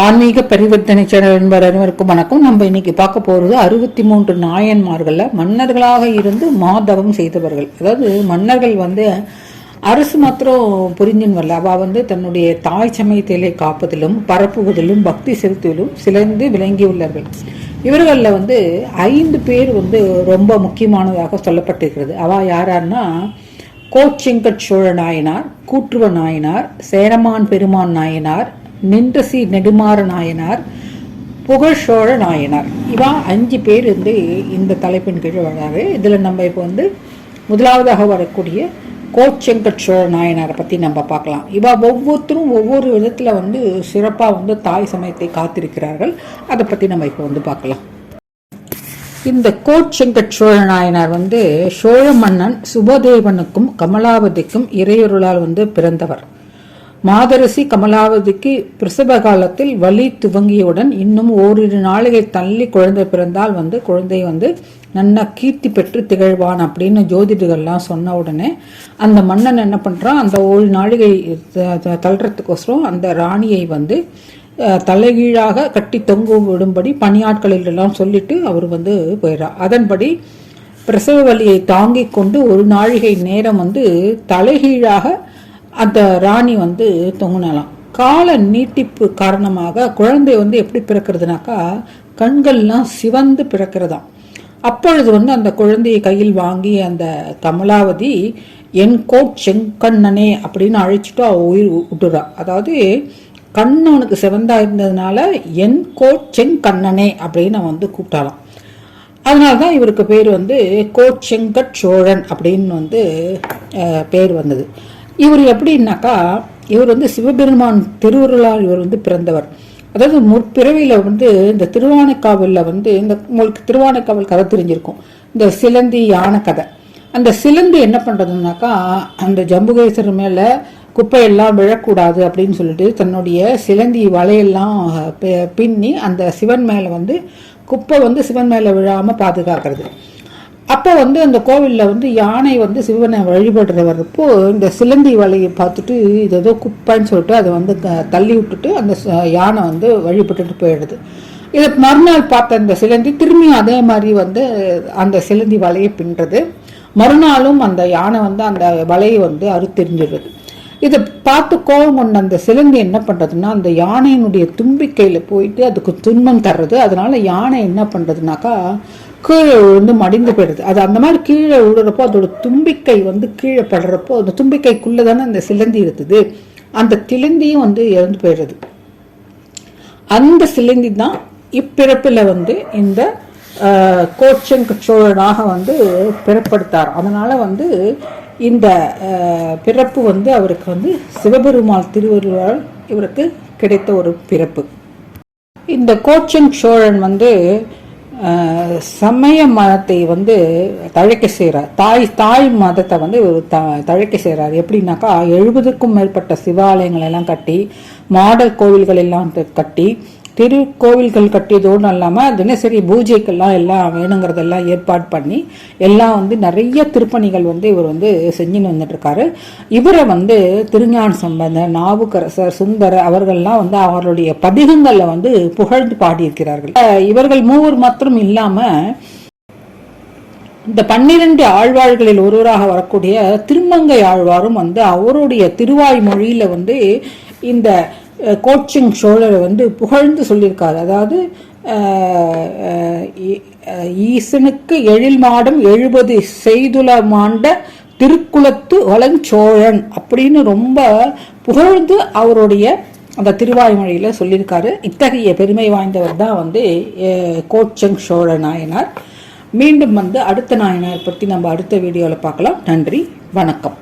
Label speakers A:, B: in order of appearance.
A: ஆன்மீக பரிவர்த்தனை சேனல் என்பவர் அனைவருக்கும் வணக்கம். நம்ம இன்னைக்கு பார்க்க போகிறது அறுபத்தி மூன்று நாயன்மார்களில் மன்னர்களாக இருந்து மாதவம் செய்தவர்கள். அதாவது மன்னர்கள் வந்து அரசு மாத்திரம் புரிஞ்சின் வரல. அவள் வந்து தன்னுடைய தாய் சமயத்திலே காப்பதிலும் பரப்புவதிலும் பக்தி செலுத்துவதிலும் சிலர்ந்து விளங்கியுள்ளார்கள் இவர்களில் வந்து ஐந்து பேர் வந்து ரொம்ப முக்கியமானதாக சொல்லப்பட்டிருக்கிறது. அவள் யாரார்னா கோச்செங்கட் சோழ நாயனார் கூற்றுவ நாயனார் சேரமான் பெருமான் நாயனார் நின்றசி நெடுமாற நாயனார் புகழ் சோழ நாயனார். இவா அஞ்சு பேர் வந்து இந்த தலைப்பின் கீழ் வராது இதில் நம்ம இப்போ வந்து முதலாவதாக வரக்கூடிய கோச்செங்கட் சோழ நாயனாரை பற்றி நம்ம பார்க்கலாம். இவா ஒவ்வொருத்தரும் ஒவ்வொரு விதத்தில் வந்து சிறப்பாக வந்து தாய் சமயத்தை காத்திருக்கிறார்கள். அதை பற்றி நம்ம இப்போ வந்து பார்க்கலாம். இந்த கோச்செங்கட் சோழ நாயனார் வந்து சோழ மன்னன் சுபதேவனுக்கும் கமலாவதிக்கும் இறையொருளால் வந்து பிறந்தவர். மாதரசி கமலாவதிக்கு பிரசவ காலத்தில் வலி துவங்கியவுடன் இன்னும் ஓரிரு நாளிகை தள்ளி குழந்தை பிறந்தால் வந்து குழந்தை வந்து நன்னா கீர்த்தி பெற்று திகழ்வான் அப்படின்னு ஜோதிடர்கள்லாம் சொன்ன உடனே அந்த மன்னன் என்ன பண்ணுறான் அந்த ஒரு நாளிகை தள்ளுறதுக்கோசரம் அந்த ராணியை வந்து தலைகீழாக கட்டி தொங்க விடும்படி பணியாட்களிலெல்லாம் சொல்லிட்டு அவர் வந்து போயிடுறார். அதன்படி பிரசவ வலியை தாங்கிக் கொண்டு ஒரு நாழிகை நேரம் வந்து தலைகீழாக அந்த ராணி வந்து தொங்குனலாம் கால நீட்டிப்பு காரணமாக குழந்தை வந்து எப்படி பிறக்கிறதுனாக்கா கண்கள்லாம் சிவந்து பிறக்கிறதாம். அப்பொழுது வந்து அந்த குழந்தையை கையில் வாங்கி அந்த கமலாவதி என் கோட் செங்கண்ணனே அப்படின்னு அழைச்சிட்டு அவ உயிர் விட்டுறா அதாவது கண் அவனுக்கு சிவந்தா இருந்ததுனால என் கோட் செங்கண்ணனே அப்படின்னு வந்து கூப்பிட்டாலாம் அதனால தான் இவருக்கு பேர் வந்து கோச்செங்கட் சோழன் அப்படின்னு வந்து பேர் வந்தது. இவர் எப்படின்னாக்கா இவர் வந்து சிவபெருமான் திருவுருளால் இவர் வந்து பிறந்தவர். அதாவது முற்பிறவியில் வந்து இந்த திருவானைக்காவலில் வந்து இந்த உங்களுக்கு திருவானைக்காவல் கதை தெரிஞ்சிருக்கும். இந்த சிலந்தி யானை கதை. அந்த சிலந்தி என்ன பண்ணுறதுனாக்கா அந்த ஜம்புகேஸ்வரர் மேலே குப்பையெல்லாம் விழக்கூடாது அப்படின்னு சொல்லிட்டு தன்னுடைய சிலந்தி வலையெல்லாம் பின்னி அந்த சிவன் மேலே வந்து குப்பை வந்து சிவன் மேலே விழாமல் பாதுகாக்கிறது. அப்போ வந்து அந்த கோவிலில் வந்து யானை வந்து சிவனை வழிபடுற வரப்போ இந்த சிலந்தி வலையை பார்த்துட்டு இது ஏதோ குப்பைன்னு சொல்லிட்டு அதை வந்து தள்ளி விட்டுட்டு அந்த யானை வந்து வழிபட்டுட்டு போயிடுது. இதை மறுநாள் பார்த்த அந்த சிலந்தி திரும்பியும் அதே மாதிரி வந்து அந்த சிலந்தி வலையை பின்னுறது. மறுநாளும் அந்த யானை வந்து அந்த வலையை வந்து அறுத்தெறிஞ்சிடுது இதை பார்த்து கோபம் கொண்ட அந்த சிலந்தி என்ன பண்ணுறதுன்னா அந்த யானையினுடைய தும்பிக்கையில் போயிட்டு அதுக்கு துன்பம் தர்றது. அதனால யானை என்ன பண்ணுறதுனாக்கா கீழே விழுந்து மடிந்து போயிடுது. அது அந்த மாதிரி கீழே விழுறப்போ அதோட தும்பிக்கை வந்து கீழே படுறப்போ அந்த தும்பிக்கைக்குள்ளே தானே அந்த சிலந்தி இருக்குது. அந்த சிலந்தியும் வந்து இறந்து போயிடுறது அந்த சிலந்தி தான் இப்பிறப்பில் வந்து இந்த கோச்சன் சோழனாக வந்து பிறப்படுத்தார். அதனால் வந்து இந்த பிறப்பு வந்து அவருக்கு வந்து சிவபெருமாள் திருவருவால் இவருக்கு கிடைத்த ஒரு பிறப்பு. இந்த கோச்சன் சோழன் வந்து சமய மதத்தை வந்து தழைக்க செய்கிறார் தாய் தாய் மதத்தை வந்து த தழைக்க செய்கிறார் எப்படின்னாக்கா எழுபதுக்கும் மேற்பட்ட சிவாலயங்கள் எல்லாம் கட்டி மாடல் கோவில்கள் எல்லாம் கட்டி திருக்கோவில்கள் கட்டியதோடு இல்லாமல் தினசரி பூஜைக்கெல்லாம் எல்லாம் வேணுங்கிறதெல்லாம் ஏற்பாடு பண்ணி எல்லாம் வந்து நிறைய திருப்பணிகள் வந்து இவர் வந்து செஞ்சுன்னு வந்துட்டுருக்காரு. இவரை வந்து திருஞான சம்பந்தர் நாவுக்கரசர் சுந்தர அவர்கள்லாம் வந்து அவர்களுடைய பதிகங்களில் வந்து புகழ்ந்து பாடியிருக்கிறார்கள். இவர்கள் மூவர் மாத்திரம் இல்லாமல் இந்த பன்னிரண்டு ஆழ்வார்களில் ஒருவராக வரக்கூடிய திருமங்கை ஆழ்வாரும் வந்து அவருடைய திருவாய் மொழியில் வந்து இந்த கோச்சிங் சோழரை வந்து புகழ்ந்து சொல்லியிருக்கார். அதாவது ஈசனுக்கு எழில் மாடம் எழுபது செய்துல மாண்ட திருக்குளத்து வளஞ்சோழன் அப்படின்னு ரொம்ப புகழ்ந்து அவருடைய அந்த திருவாய்மொழியில் சொல்லியிருக்காரு. இத்தகைய பெருமை வாய்ந்தவர் தான் வந்து கோச்சங் சோழ நாயனார். மீண்டும் வந்து அடுத்த நாயனார் பற்றி நம்ம அடுத்த வீடியோவில் பார்க்கலாம். நன்றி வணக்கம்.